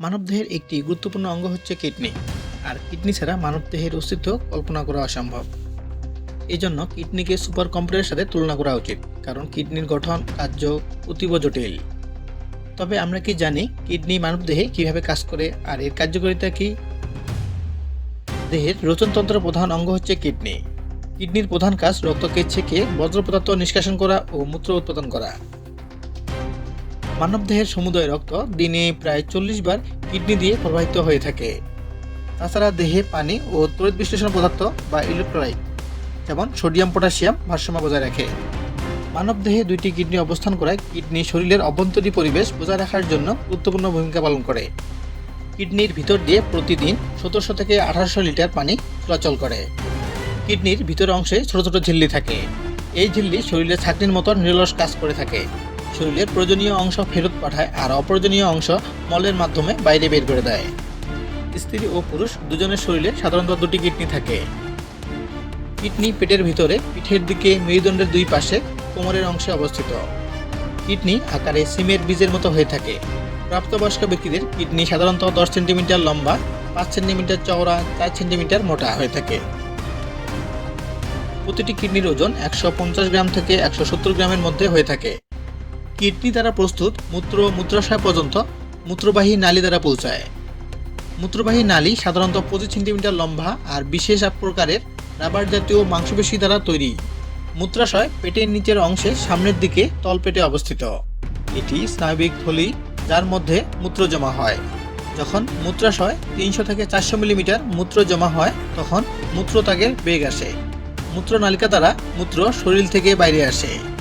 মানবদেহের একটি গুরুত্বপূর্ণ অঙ্গ হচ্ছে কিডনি। আর কিডনি ছাড়া মানবদেহের অস্তিত্ব কল্পনা করা অসম্ভব। এই জন্য কিডনিকে সুপার কম্পিউটারের সাথে তুলনা করা উচিত, কারণ কিডনির গঠন, কার্য অতীব জটিল। তবে আমরা কি জানি কিডনি মানবদেহে কীভাবে কাজ করে আর এর কার্যকারিতা কি? দেহের রোচনতন্ত্রের প্রধান অঙ্গ হচ্ছে কিডনি। কিডনির প্রধান কাজ রক্তকে ছেঁকে বজ্র পদার্থ নিষ্কাশন করা ও মূত্র উৎপাদন করা। মানবদেহের সমুদয় রক্ত দিনে প্রায় চল্লিশ বার কিডনি দিয়ে প্রবাহিত হয়ে থাকে। তাছাড়া দেহে পানি ও তড়িৎ বিশ্লেষণ পদার্থ বা ইলেকট্রোলাইট, যেমন সোডিয়াম, পটাশিয়াম ভারসাম্য বজায় রাখে। মানবদেহে দুইটি কিডনি অবস্থান করায় কিডনি শরীরের অভ্যন্তরীণ পরিবেশ বজায় রাখার জন্য গুরুত্বপূর্ণ ভূমিকা পালন করে। কিডনির ভিতর দিয়ে প্রতিদিন সতেরোশো থেকে আঠারোশো লিটার পানি চলাচল করে। কিডনির ভিতর অংশে ছোট ছোট ঝিল্লি থাকে। এই ঝিল্লি শরীরের ছাকনির মতো নিরলস কাজ করে থাকে। শরীরের প্রয়োজনীয় অংশ ফেরত পাঠায় আর অপ্রয়োজনীয় অংশ মলের মাধ্যমে বাইরে বের করে দেয়। স্ত্রী ও পুরুষ দুজনের শরীরে সাধারণত দুটি কিডনি থাকে। কিডনি পেটের ভিতরে পিঠের দিকে মেরুদণ্ডের দুই পাশে কোমরের অংশে অবস্থিত। কিডনি আকারে সিমের বীজের মতো হয়ে থাকে। প্রাপ্তবয়স্ক ব্যক্তিদের কিডনি সাধারণত দশ সেন্টিমিটার লম্বা, পাঁচ সেন্টিমিটার চওড়া, চার সেন্টিমিটার মোটা হয়ে থাকে। প্রতিটি কিডনির ওজন একশো পঞ্চাশ গ্রাম থেকে একশো সত্তর গ্রামের মধ্যে হয়ে থাকে। কিডনি দ্বারা প্রস্তুত মূত্র মূত্রাশয় পর্যন্ত মূত্রবাহী নালী দ্বারা পৌঁছায়। মূত্রবাহী নালী সাধারণত পঁচিশ সেন্টিমিটার লম্বা আর বিশেষ প্রকারের রাবার জাতীয় মাংসপেশি দ্বারা তৈরি। মূত্রাশয় পেটের নিচের অংশে সামনের দিকে তলপেটে অবস্থিত। এটি স্নায়বিক থলি যার মধ্যে মূত্র জমা হয়। যখন মূত্রাশয় তিনশো থেকে চারশো মিলিমিটার মূত্র জমা হয়, তখন মূত্রত্যাগের বেগ আসে। মূত্রনালিকা দ্বারা মূত্র শরীর থেকে বাইরে আসে।